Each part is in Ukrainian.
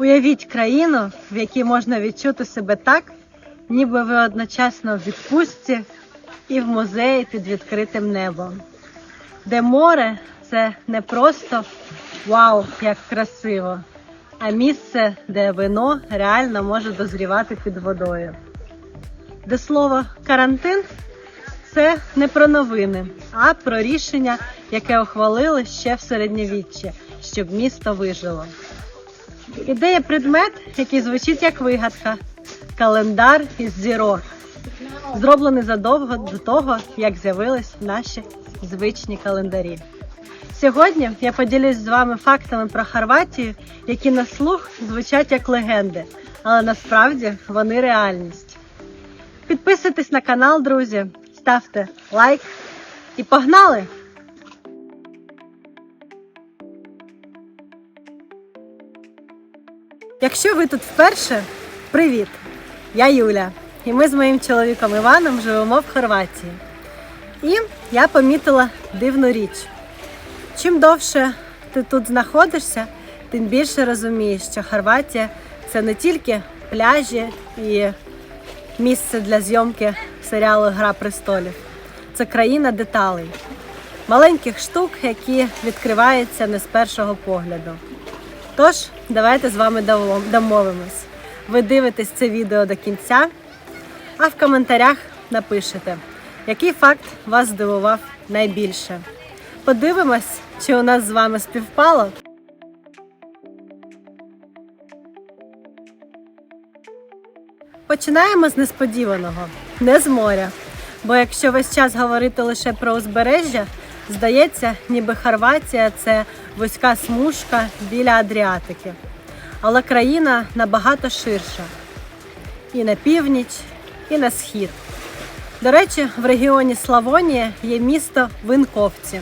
Уявіть країну, в якій можна відчути себе так, ніби ви одночасно в відпустці і в музеї під відкритим небом, де море це не просто вау, як красиво, а місце, де вино реально може дозрівати під водою. Де слово карантин це не про новини, а про рішення, яке ухвалили ще в середньовіччі, щоб місто вижило. Ідея предмет, який звучить як вигадка, календар із зірок, зроблений задовго до того, як з'явились наші звичні календарі. Сьогодні я поділюсь з вами фактами про Хорватію, які на слух звучать як легенди, але насправді вони реальність. Підписуйтесь на канал, друзі, ставте лайк і погнали! Якщо ви тут вперше, привіт! Я Юля, і ми з моїм чоловіком Іваном живемо в Хорватії. І я помітила дивну річ. Чим довше ти тут знаходишся, тим більше розумієш, що Хорватія це не тільки пляжі і місце для зйомки серіалу Гра престолів. Це країна деталей, маленьких штук, які відкриваються не з першого погляду. Тож, давайте з вами домовимось. Ви дивитесь це відео до кінця, а в коментарях напишете, який факт вас здивував найбільше. Подивимось, чи у нас з вами співпало. Починаємо з несподіваного, не з моря. Бо якщо весь час говорити лише про узбережжя, здається, ніби Хорватія це вузька смужка біля Адріатики. Але країна набагато ширша і на північ, і на схід. До речі, в регіоні Славонія є місто Винковці.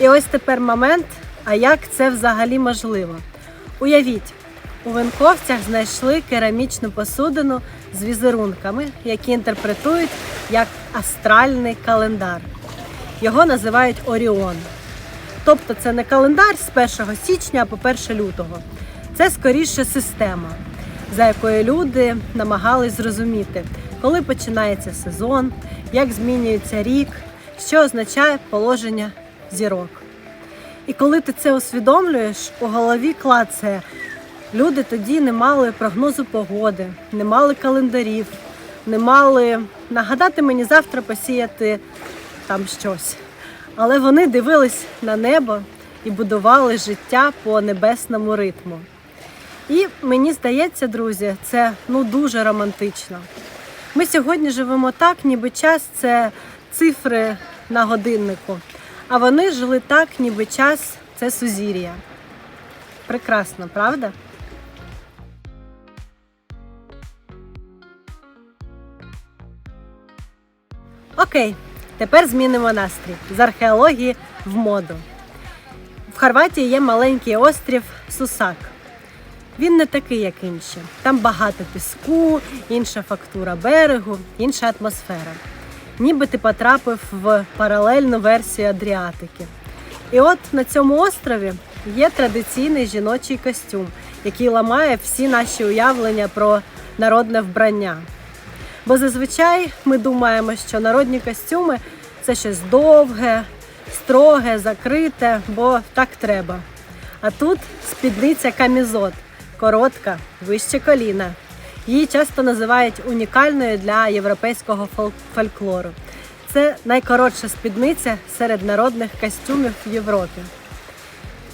І ось тепер момент, а як це взагалі можливо? Уявіть, у Винковцях знайшли керамічну посудину з візерунками, які інтерпретують як астральний календар. Його називають Оріон. Тобто це не календар з 1 січня по 1 лютого. Це скоріше система, за якою люди намагались зрозуміти, коли починається сезон, як змінюється рік, що означає положення зірок. І коли ти це усвідомлюєш, у голові клацає. Люди тоді не мали прогнозу погоди, не мали календарів, не мали нагадати мені завтра посіяти там щось. Але вони дивились на небо і будували життя по небесному ритму. І мені здається, друзі, це ну дуже романтично. Ми сьогодні живемо так, ніби час це цифри на годиннику, а вони жили так, ніби час це сузір'я. Прекрасно, правда? Окей, тепер змінимо настрій з археології в моду. В Хорватії є маленький острів Сусак. Він не такий, як інші. Там багато піску, інша фактура берегу, інша атмосфера. Ніби ти потрапив в паралельну версію Адріатики. І от на цьому острові є традиційний жіночий костюм, який ламає всі наші уявлення про народне вбрання. Бо зазвичай ми думаємо, що народні костюми це щось довге, строге, закрите, бо так треба. А тут спідниця камізот, коротка, вище коліна. Її часто називають унікальною для європейського фольклору. Це найкоротша спідниця серед народних костюмів в Європі.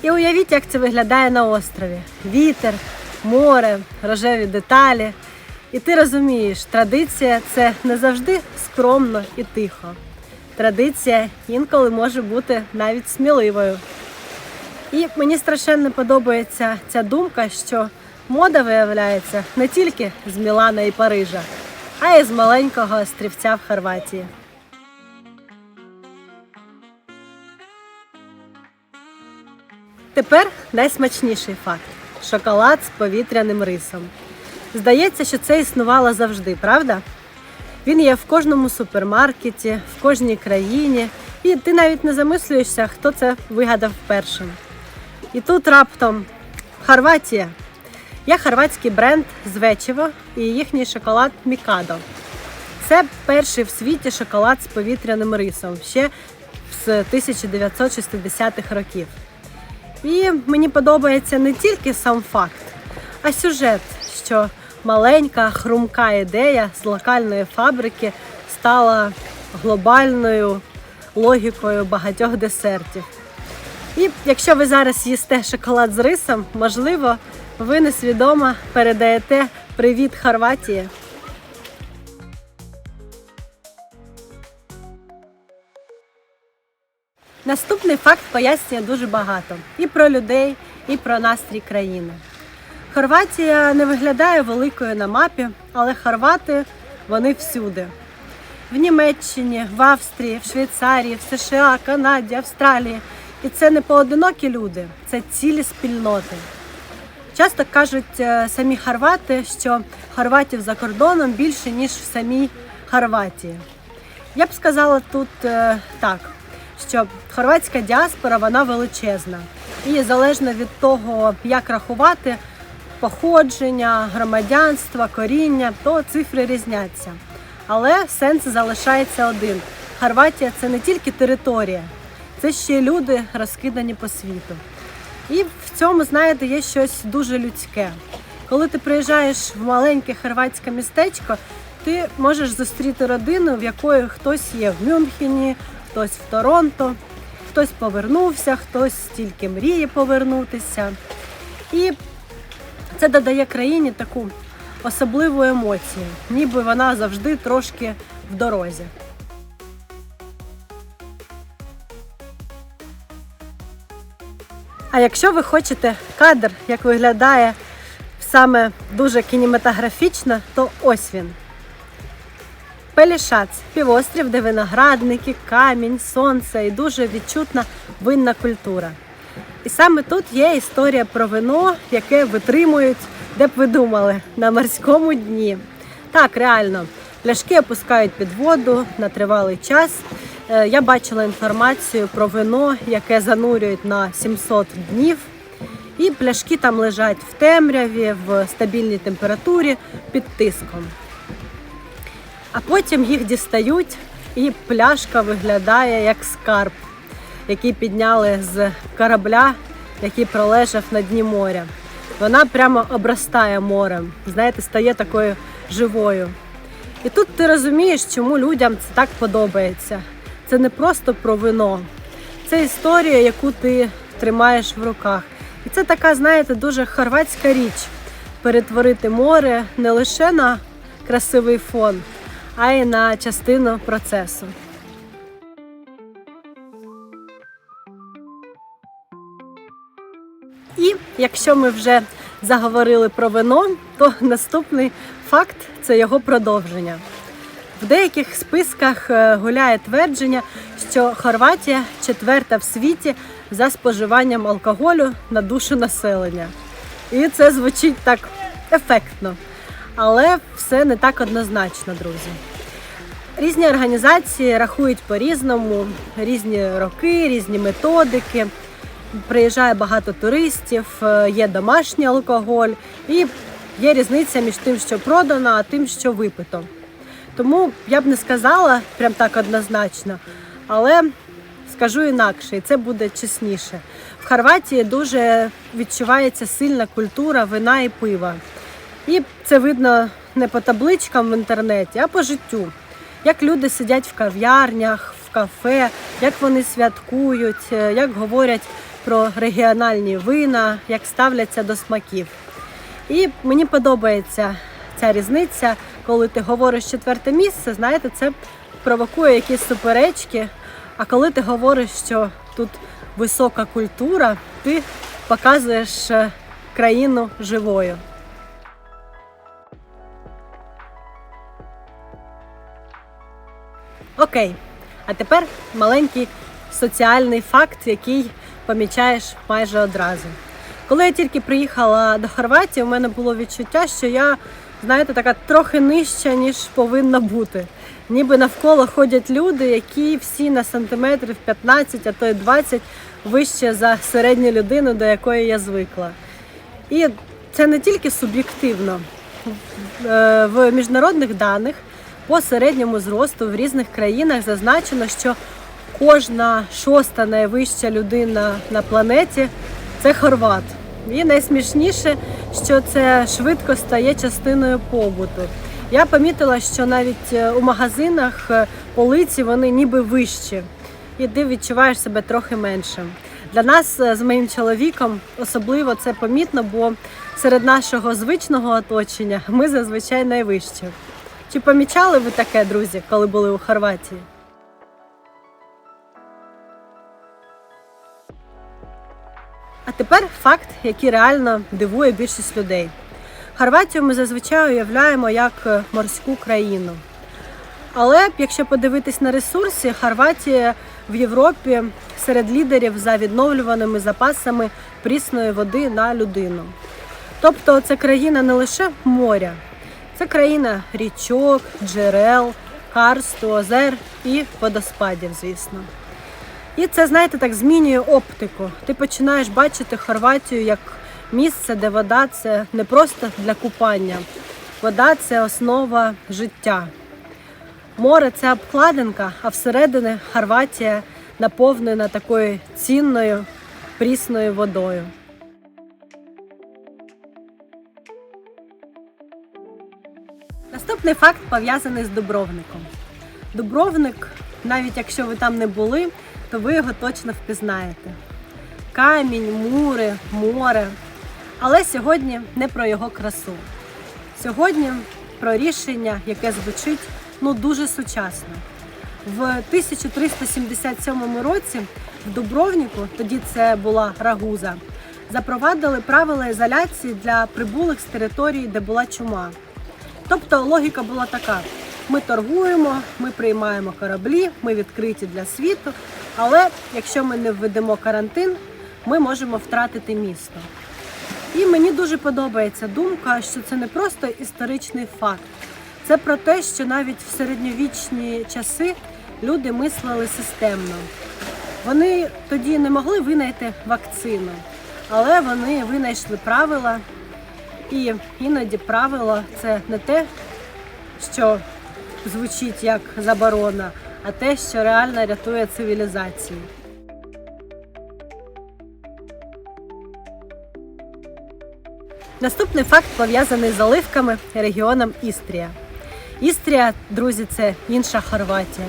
І уявіть, як це виглядає на острові: вітер, море, рожеві деталі. І ти розумієш, традиція це не завжди скромно і тихо. Традиція інколи може бути навіть сміливою. І мені страшенно подобається ця думка, що мода виявляється не тільки з Мілана і Парижа, а й з маленького острівця в Хорватії. Тепер найсмачніший факт шоколад з повітряним рисом. Здається, що це існувало завжди, правда? Він є в кожному супермаркеті, в кожній країні, і ти навіть не замислюєшся, хто це вигадав першим. І тут раптом Хорватія. Є хорватський бренд Звечево і їхній шоколад Мікадо. Це перший в світі шоколад з повітряним рисом ще з 1960-х років. І мені подобається не тільки сам факт, а сюжет, що маленька хрумка ідея з локальної фабрики стала глобальною логікою багатьох десертів. І якщо ви зараз їсте шоколад з рисом, можливо, ви несвідомо передаєте привіт Хорватії. Наступний факт пояснює дуже багато і про людей, і про настрій країни. Хорватія не виглядає великою на мапі, але хорвати вони всюди. В Німеччині, в Австрії, в Швейцарії, в США, Канаді, Австралії. І це не поодинокі люди, це цілі спільноти. Часто кажуть е, самі хорвати, що хорватів за кордоном більше, ніж в самій Хорватії. Я б сказала тут е, так, що хорватська діаспора вона величезна. І залежно від того, як рахувати походження, громадянства, коріння, то цифри різняться. Але сенс залишається один. Хорватія це не тільки територія, це ще люди розкидані по світу. І в цьому, знаєте, є щось дуже людське. Коли ти приїжджаєш в маленьке хорватське містечко, ти можеш зустріти родину, в якої хтось є в Мюнхені, хтось в Торонто, хтось повернувся, хтось тільки мріє повернутися. І це додає країні таку особливу емоцію, ніби вона завжди трошки в дорозі. А якщо ви хочете кадр, як виглядає саме дуже кінематографічно, то ось він. Пелішац півострів, де виноградники, камінь, сонце і дуже відчутна винна культура. І саме тут є історія про вино, яке витримують, де б ви думали, на морському дні. Так, реально, пляшки опускають під воду на тривалий час. Е, Я бачила інформацію про вино, яке занурюють на 700 днів. І пляшки там лежать в темряві, в стабільній температурі під тиском. А потім їх дістають, і пляшка виглядає як скарб, який підняли з корабля, який пролежав на дні моря. Вона прямо обростає морем, знаєте, стає такою живою. І тут ти розумієш, чому людям це так подобається. Це не просто про вино, це історія, яку ти тримаєш в руках. І це така, знаєте, дуже хорватська річ перетворити море не лише на красивий фон, а й на частину процесу. Якщо ми вже заговорили про вино, то наступний факт це його продовження. В деяких списках е, гуляє твердження, що Хорватія четверта в світі за споживанням алкоголю на душу населення. І це звучить так ефектно. Але все не так однозначно, друзі. Різні організації рахують по-різному, різні роки, різні методики. Приїжджає багато туристів, е, є домашній алкоголь і є різниця між тим, що продано, а тим, що випито. Тому я б не сказала прям так однозначно, але скажу інакше, і це буде чесніше. В Хорватії дуже відчувається сильна культура вина і пива. І це видно не по табличкам в інтернеті, а по життю. Як люди сидять в кав'ярнях, в кафе, як вони святкують, е, як говорять про регіональні вина, як ставляться до смаків. І мені подобається ця різниця, коли ти говориш четверте місце, знаєте, це провокує якісь суперечки. А коли ти говориш, що тут висока культура, ти показуєш е, країну живою. Окей, а тепер маленький соціальний факт, який помічаєш майже одразу. Коли я тільки приїхала до Хорватії, у мене було відчуття, що я, знаєте, така трохи нижча, ніж повинна бути. Ніби навколо ходять люди, які всі на сантиметрів 15, а то й 20 вище за середню людину, до якої я звикла. І це не тільки суб'єктивно. Е, В міжнародних даних по середньому зросту в різних країнах зазначено, що кожна шоста найвища людина на планеті це хорват. І найсмішніше, що це швидко стає частиною побуту. Я помітила, що навіть е, у магазинах е, полиці вони ніби вищі, і ти відчуваєш себе трохи меншим. Для нас е, з моїм чоловіком особливо це помітно, бо серед нашого звичного оточення ми зазвичай найвищі. Чи помічали ви таке, друзі, коли були у Хорватії? А тепер факт, який реально дивує більшість людей. Хорватію ми зазвичай уявляємо як е, морську країну. Але якщо подивитись на ресурси, Хорватія в Європі серед лідерів за відновлюваними запасами прісної води на людину. Тобто це країна не лише моря, це країна річок, джерел, карсту, озер і водоспадів, звісно. І це, знаєте, так змінює оптику. Ти починаєш бачити Хорватію як місце, де вода це не просто для купання. Вода це основа життя. Море це обкладинка, а всередині Хорватія наповнена такою цінною прісною водою. Наступний факт пов'язаний з Дубровником. Дубровник, навіть якщо ви там не були, то ви його точно впізнаєте. Камінь, мури, море. Але сьогодні не про його красу. Сьогодні про рішення, яке звучить ну дуже сучасно. В 1377 році в Дубровніку, тоді це була Рагуза, запровадили правила ізоляції для прибулих з території, де була чума. Тобто логіка була така: ми торгуємо, ми приймаємо кораблі, ми відкриті для світу, але якщо ми не введемо карантин, ми можемо втратити місто. І мені дуже подобається думка, що це не просто історичний факт, це про те, що навіть в середньовічні часи люди мислили системно. Вони тоді не могли винайти вакцину, але вони винайшли правила. І іноді правило це не те, що звучить як заборона, а те, що реально рятує цивілізацію. Наступний факт пов'язаний з оливками регіоном Істрія. Істрія, друзі, це інша Хорватія.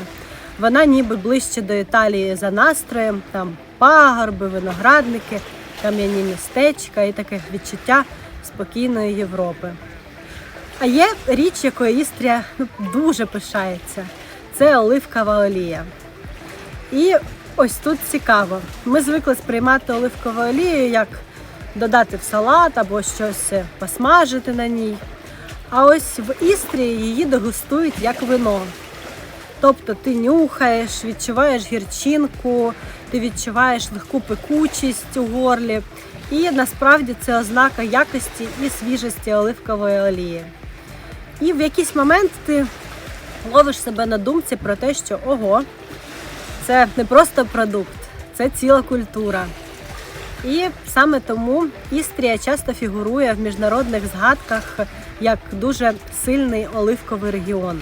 Вона ніби ближче до Італії за настроєм, там пагорби, виноградники, кам'яні містечка і таке відчуття спокійної Європи. А є річ, якою Істрія дуже пишається. Це оливкова олія. І ось тут цікаво. Ми звикли сприймати оливкову олію як додати в салат або щось посмажити на ній. А ось в Істрії її дегустують як вино. Тобто ти нюхаєш, відчуваєш гірчинку, ти відчуваєш легку пекучість у горлі. І насправді це ознака якості і свіжості оливкової олії. І в якийсь момент ти ловиш себе на думці про те, що ого, це не просто продукт, це ціла культура. І саме тому Істрія часто фігурує в міжнародних згадках як дуже сильний оливковий регіон.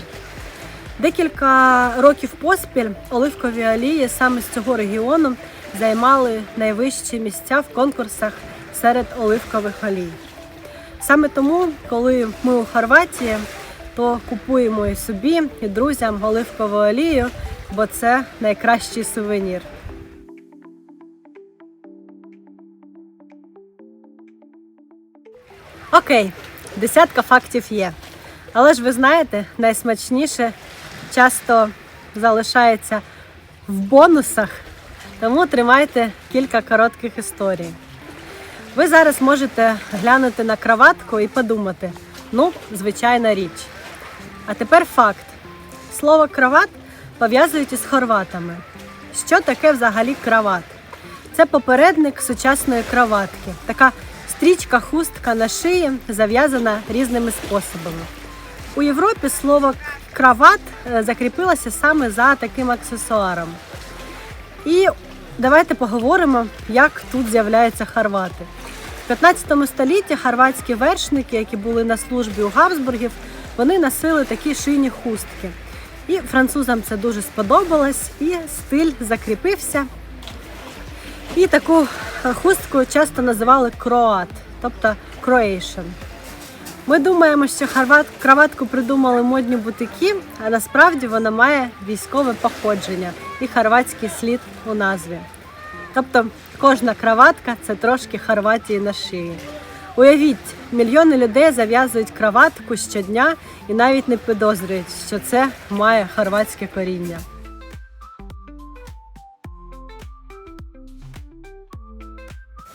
Декілька років поспіль оливкові олії саме з цього регіону займали найвищі місця в конкурсах серед оливкових олій. Саме тому, коли ми у Хорватії, то купуємо і собі, і друзям оливкову олію, бо це найкращий сувенір. Окей, десятка фактів є. Але ж ви знаєте, найсмачніше часто залишається в бонусах, тому тримайте кілька коротких історій. Ви зараз можете глянути на краватку і подумати: ну, звичайна річ. А тепер факт: слово крават пов'язують із хорватами. Що таке взагалі крават? Це попередник сучасної краватки. Така стрічка хустка на шиї зав'язана різними способами. У Європі слово крават е, закріпилося саме за таким аксесуаром. І давайте поговоримо, як тут з'являються хорвати. В 15 столітті хорватські вершники, які були на службі у Габсбургів, вони носили такі шийні хустки. І французам це дуже сподобалось, і стиль закріпився. І таку е, хустку часто називали кроат, тобто Croatian. Ми думаємо, що хорват, краватку придумали модні бутики, а насправді вона має військове походження і хорватський слід у назві. Тобто кожна краватка це трошки Хорватії на шиї. Уявіть, мільйони людей зав'язують краватку щодня і навіть не підозрюють, що це має хорватське коріння.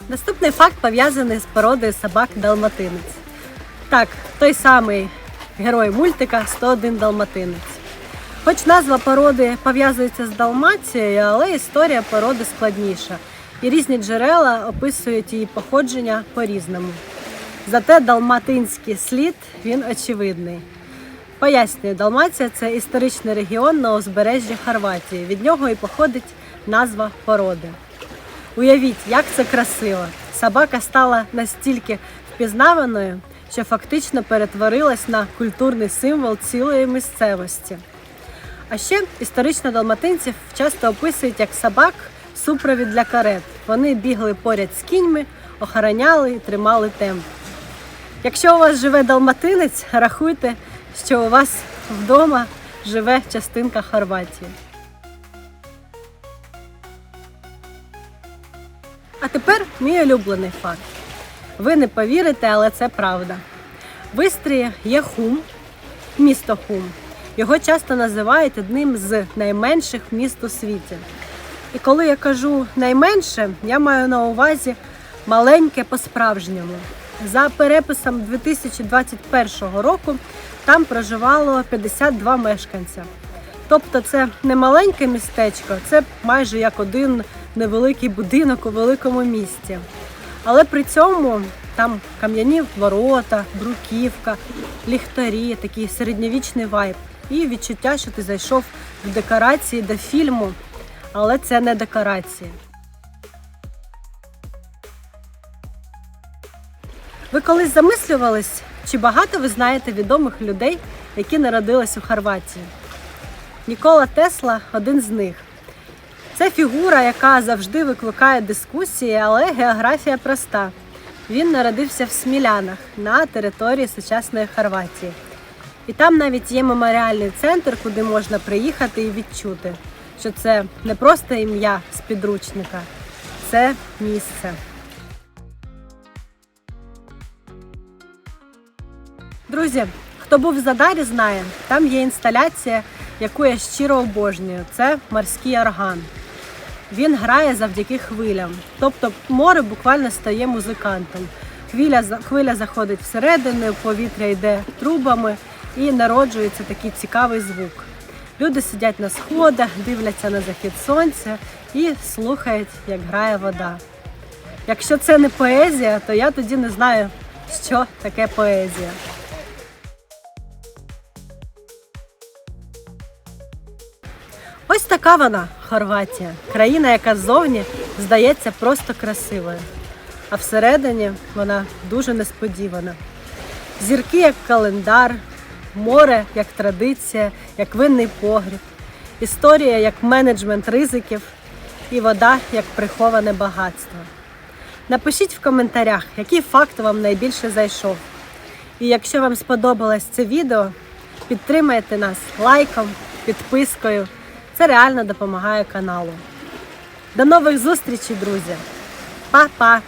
Наступний факт пов'язаний з породою собак далматинець. Так, той самий герой мультика 101 далматинець. Хоч назва породи пов'язується з Далмацією, але історія породи складніша, і різні джерела описують її походження по-різному. Зате далматинський слід він очевидний. Пояснюю, Далмація це історичний регіон на узбережжі Хорватії. Від нього і походить назва породи. Уявіть, як це красиво! Собака стала настільки впізнаваною, що фактично перетворилась на культурний символ цілої місцевості. А ще історично далматинців часто описують як собак супровід для карет. Вони бігли поряд з кіньми, охороняли і тримали темп. Якщо у вас живе далматинець, рахуйте, що у вас вдома живе частинка Хорватії. А тепер мій улюблений факт. Ви не повірите, але це правда. В Істрії є хум, місто Хум. Його часто називають одним з найменших міст у світі. І коли я кажу найменше, я маю на увазі маленьке по-справжньому. За переписом 2021 року там проживало 52 мешканця. Тобто це не маленьке містечко, це майже як один невеликий будинок у великому місті. Але при цьому там кам'яні ворота, бруківка, ліхтарі, такий середньовічний вайб. І відчуття, що ти зайшов в декорації до фільму, але це не декорації. Ви колись замислювались, чи багато ви знаєте відомих людей, які народились у Хорватії? Нікола Тесла один з них. Це фігура, яка завжди викликає дискусії, але географія проста. Він народився в Смілянах на території сучасної Хорватії. І там навіть є меморіальний центр, куди можна приїхати і відчути, що це не просто ім'я з підручника, це місце. Друзі, хто був в Задарі, знає, там є інсталяція, яку я щиро обожнюю. Це морський орган. Він грає завдяки хвилям. Тобто море буквально стає музикантом. Хвиля, хвиля заходить всередину, повітря йде трубами і народжується такий цікавий звук. Люди сидять на сходах, дивляться на захід сонця і слухають, як грає вода. Якщо це не поезія, то я тоді не знаю, що таке поезія. Ось така вона, Хорватія. Країна, яка ззовні здається просто красивою. А всередині вона дуже несподівана. Зірки як календар, море як традиція, як винний погріб, історія як менеджмент ризиків і вода як приховане багатство. Напишіть в коментарях, який факт вам найбільше зайшов. І якщо вам сподобалось це відео, підтримайте нас лайком, підпискою. Це реально допомагає каналу. До нових зустрічей, друзі! Па-па!